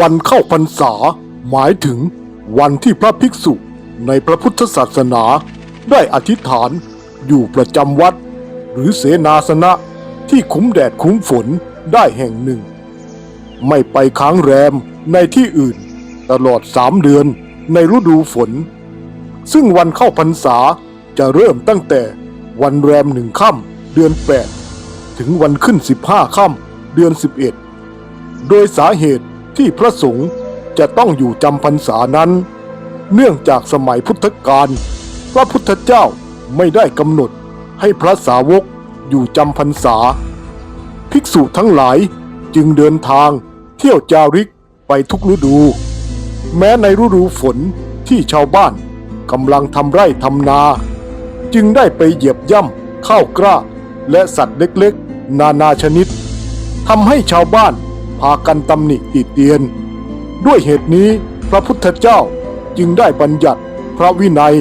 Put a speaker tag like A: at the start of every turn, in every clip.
A: วันเข้าพรรษา หมายถึงวันที่พระภิกษุในพระพุทธศาสนา ได้อธิษฐานอยู่ประจำวัด หรือเสนาสนะที่คุ้มแดดคุ้มฝนได้แห่งหนึ่ง ไม่ไปค้างแรมในที่อื่น ตลอดสามเดือนในฤดูฝน ซึ่งวันเข้าพรรษาจะเริ่มตั้งแต่วันแรมหนึ่งค่ำเดือน 8 ถึงวันขึ้น 15 ค่ำเดือน 11 โดยสาเหตุ ที่พระสงฆ์จะต้องอยู่จำพรรษานั้น เนื่องจากสมัยพุทธกาลพระพุทธเจ้าไม่ได้กำหนดให้พระสาวกอยู่จำพรรษา ภิกษุทั้งหลายจึงเดินทางเที่ยวจาริกไปทุกฤดู แม้ในฤดูฝนที่ชาวบ้านกำลังทำไร่ทำนา จึงได้ไปเหยียบย่ำข้าวกล้า และสัตว์เล็กๆ นานาชนิดทำให้ชาวบ้านากันตำหนิติเตียน ด้วยเหตุนี้พระพุทธเจ้าจึงได้บัญญัติพระวินัย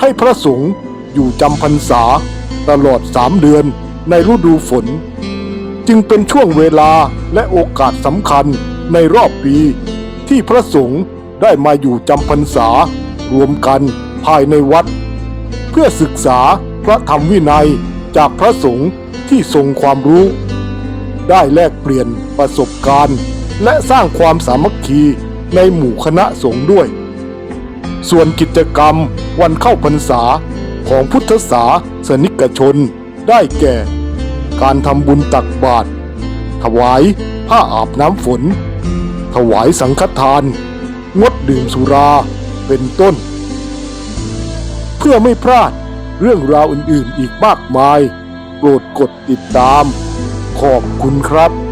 A: ให้พระสงฆ์อยู่จำพรรษา ตลอดสามเดือนในฤดูฝน จึงเป็นช่วงเวลาและโอกาสสำคัญในรอบปี ที่พระสงฆ์ได้มาอยู่จำพรรษารวมกันภายในวัด เพื่อศึกษาพระธรรมวินัยจากพระสงฆ์ที่ทรงความรู้ ได้แลกเปลี่ยนประสบการณ์ และสร้างความสามัคคีในหมู่คณะสงฆ์ด้วย ส่วนกิจกรรมวันเข้าพรรษาของพุทธศาสนิกชนได้แก่ การทำบุญตักบาตรถวายผ้าอาบน้ำฝน ถวายสังฆทาน งดดื่มสุราเป็นต้น เพื่อไม่พลาดเรื่องราวอื่นๆอีกมากมาย โปรดกดติดตาม ขอบคุณครับ